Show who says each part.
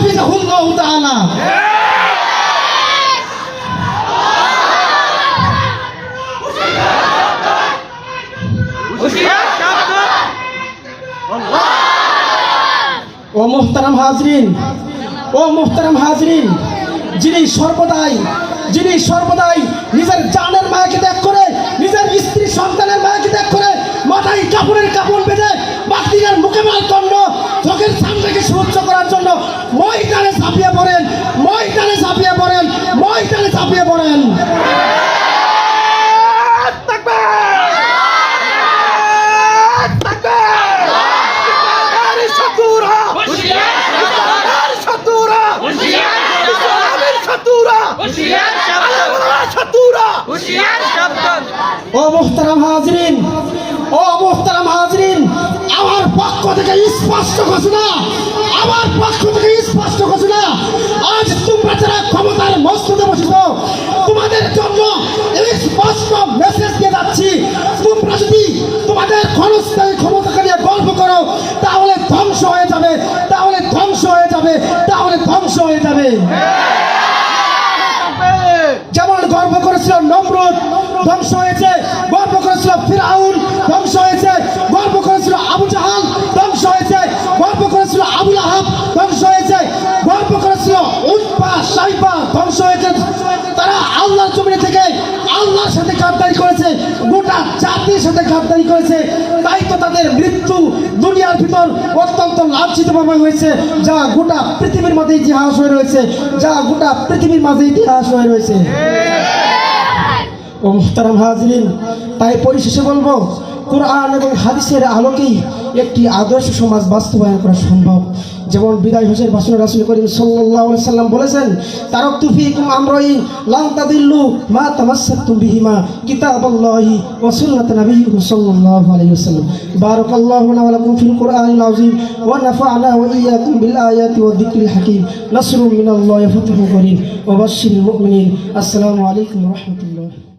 Speaker 1: হাফিজাহুল্লাহ তাআলা ও মোহতারাম হাজরিন, ও মোহতারাম হাজরিন, যিনি সর্বদাই যিনি সর্বদাই নিজের জানের মায়াকে ময়দানে ঝাঁপিয়ে পড়েন ময়দানে ঝাঁপিয়ে পড়েন ময়দানে ঝাঁপিয়ে পড়েন। ও মোহতারাম হাজরিন থেকে স্পষ্ট ঘোষণা আমার পক্ষ থেকে স্পষ্ট ঘোষণা আজ তোমরা যারা ক্ষমতার মস্ততে বসেছ তোমাদের জন্য এই স্পষ্ট মেসেজ দিয়ে যাচ্ছি তোমরা যদি তোমাদের ক্ষণস্থায়ী ক্ষমতাকে নিয়ে গল্প করো তাহলে ধ্বংস হয়ে যাবে তাহলে ধ্বংস হয়ে যাবে তাহলে ধ্বংস হয়ে যাবে যেমন গর্ব করেছিল নমরুদ ধ্বংস হয়েছে সাইপা ধ্বংস হয়েছে। তারা আল্লাহর জমিনে থেকে আল্লাহর সাথে গাদ্দারি করেছে, গোটা জাতির সাথে গাদ্দারি করেছে। তাই তো তাদের মৃত্যু দুনিয়ার ভিতর অত্যন্ত লাঞ্ছিত ভাবে হয়েছে, যা গোটা পৃথিবীর মাঝে ইতিহাস হয়ে রয়েছে, যা গোটা পৃথিবীর মাঝে ইতিহাস হয়ে রয়েছে। মুহতারাম হাজরিন, তাই পরিশেষে বলব, কোরআন এবং হাদিসের আলোকেই একটি আদর্শ সমাজ বাস্তবায়ন করা সম্ভব। যেমন বিদায় হোসেন বাসন রাসুল করিম সাল্লাহ সাল্লাম বলেছেন তারক তুফিকুম আমরইন লাং তাদিল্লু মা তামাসাক্তুম বিহিমা কিতাবাল্লাহি ওয়া সুন্নাত নবিয়্যিহি সাল্লাল্লাহু আলাইহি ওয়াসাল্লাম। বারাকাল্লাহু লানা ওয়া লাকুম ফিল বিল আয়াতি করিম। মুমিনিন। আসসালামু আলাইকুম ওয়া